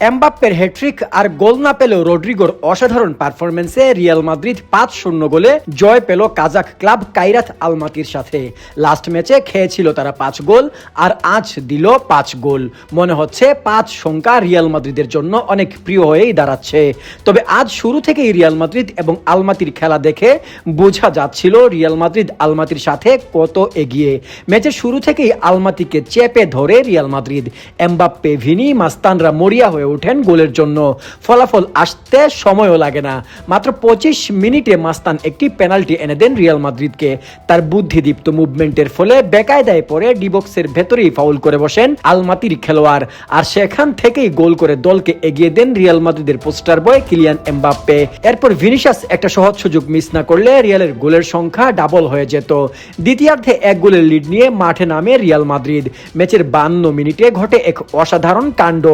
এমবাপ্পের হ্যাট্রিক আর গোল না পেলেও রড্রিগোর অসাধারণ পারফরমেন্সে রিয়াল মাদ্রিদ পাঁচ শূন্য গোলে জয় পেল কাজাক ক্লাব কাইরাত আলমাতির সাথে। লাস্ট ম্যাচে খেয়েছিল তারা পাঁচ গোল আর আজ দিল পাঁচ গোল। মনে হচ্ছে পাঁচ সংখ্যা রিয়াল মাদ্রিদের জন্য অনেক প্রিয় হয়েই দাঁড়াচ্ছে। তবে আজ শুরু থেকেই রিয়াল মাদ্রিদ এবং আলমাতির খেলা দেখে বোঝা যাচ্ছিল রিয়াল মাদ্রিদ আলমাতির সাথে কত এগিয়ে। ম্যাচের শুরু থেকেই আলমাতিকে চেপে ধরে রিয়াল মাদ্রিদ। এমবাপ্পে, ভিনি, মাস্তানরা মরিয়া হয়ে ওঠেন। গোলের জন্য ফলাফল আসতে সময়ও লাগে না। মাত্র পঁচিশ মিনিটে মাস্তান একটি পেনাল্টি এনে দেন রিয়াল মাদ্রিদকে। তার বুদ্ধিদীপ্ত মুভমেন্টের ফলে বেকায়দায় পরে ডিবক্সের ভেতরেই ফাউল করে বসেন আলমাতির খেলোয়াড়। আর সেখান থেকেই গোল করে দলকে এগিয়ে দেন রিয়াল মাদ্রিদের পোস্টার বয় কিলিয়ান এমবাপ্পে। এরপর ভিনিশাস একটা সহজ সুযোগ মিস না করলে রিয়ালের গোলের সংখ্যা ডাবল হয়ে যেত। দ্বিতীয়ার্ধে এক গোলের লিড নিয়ে মাঠে নামে রিয়াল মাদ্রিদ। ম্যাচের বান্ন মিনিটে ঘটে এক অসাধারণ কাণ্ড।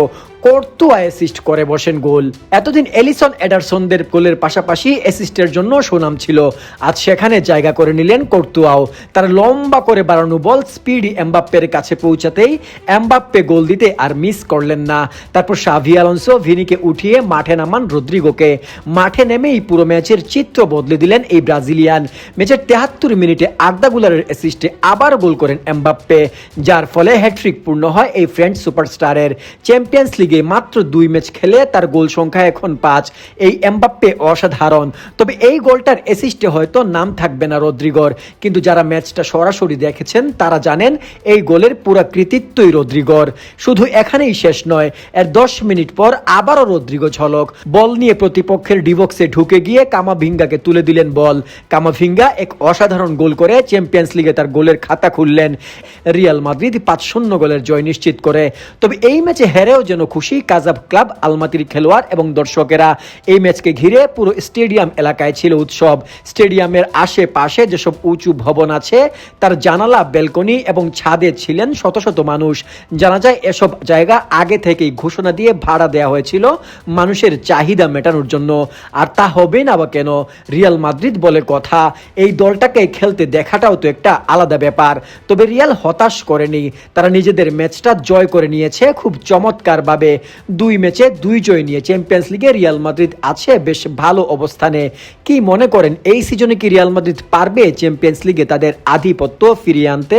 কর্তুয়া অ্যাসিস্ট করে বসেন গোল। এতদিন এলিসন এডারসনদের গোলের পাশাপাশি অ্যাসিস্টের জন্য সুনাম ছিল। আজ সেখানে জায়গা করে নিলেন কর্তুয়াও। তার লম্বা করে বাড়ানো বল স্পিড এমবাপ্পের কাছে পৌঁছাতেই এমবাপ্পে গোল দিতে আর মিস করলেন না। তারপর সাভি আলোনসো, ভিনিকে উঠিয়ে মাঠে নামান রদ্রিগোকে। মাঠে নেমেই পুরো ম্যাচের চিত্র বদলে দিলেন এই ব্রাজিলিয়ান। ম্যাচের তেহাত্তর মিনিটে আর্দাগুলারের অ্যাসিস্টে আবার গোল করেন এমবাপ্পে, যার ফলে হ্যাট্রিক পূর্ণ হয় এই ফ্রেঞ্চ সুপারস্টারের চ্যাম্পিয়ন্স লিগে মাত্র দুই ম্যাচ খেলে তার গোল সংখ্যা এখন পাঁচ। এই এমবাপ্পে অসাধারণ। তবে এই গোলটার অ্যাসিস্টে হয়তো নাম থাকবে না রদ্রিগর। কিন্তু যারা ম্যাচটা সরাসরি দেখেছেন, তারা জানেন এই গোলের পুরা কৃতিত্বই রদ্রিগর। শুধু এখানেই শেষ নয়, এর দশ মিনিট পর আবারও রদ্রিগো ঝলক। বল নিয়ে প্রতিপক্ষের ডিবক্সে ঢুকে গিয়ে কামাভিঙ্গাকে তুলে দিলেন বল। কামাভিঙ্গা এক অসাধারণ গোল করে চ্যাম্পিয়ন্স লিগে তার গোলের খাতা খুললেন। রিয়াল মাদ্রিদ পাঁচ শূন্য গোলের জয় নিশ্চিত করে। তবে এই ম্যাচে হেরেও যেন খুশি কাজাব ক্লাব, আলমাতির খেলোয়াড় এবং দর্শকেরা। এই ম্যাচকে ঘিরে পুরো স্টেডিয়াম এলাকায় ছিল উৎসব। স্টেডিয়ামের আশেপাশে যেসব উঁচু ভবন আছে, তার জানালা বেলকনি এবং ছাদে ছিলেন শত শত মানুষ। জানা যায়, এসব জায়গা আগে থেকেই ঘোষণা দিয়ে ভাড়া দেওয়া হয়েছিল মানুষের চাহিদা মেটানোর জন্য। আর তা হবে না বা কেন? রিয়াল মাদ্রিদ বলে কথা। এই দলটাকে খেলতে দেখাটাও তো একটা আলাদা ব্যাপার। তবে রিয়াল হতাশ করেনি। তারা নিজেদের ম্যাচটা জয় করে নিয়েছে খুব চমৎকারভাবে। দুই ম্যাচে দুই জয় নিয়ে চ্যাম্পিয়ন্স লিগে রিয়াল মাদ্রিদ আছে বেশ ভালো অবস্থানে। কি মনে করেন, এই সিজনে কি রিয়াল মাদ্রিদ পারবে চ্যাম্পিয়ন্স লিগে তাদের আধিপত্য ফিরিয়ে আনতে?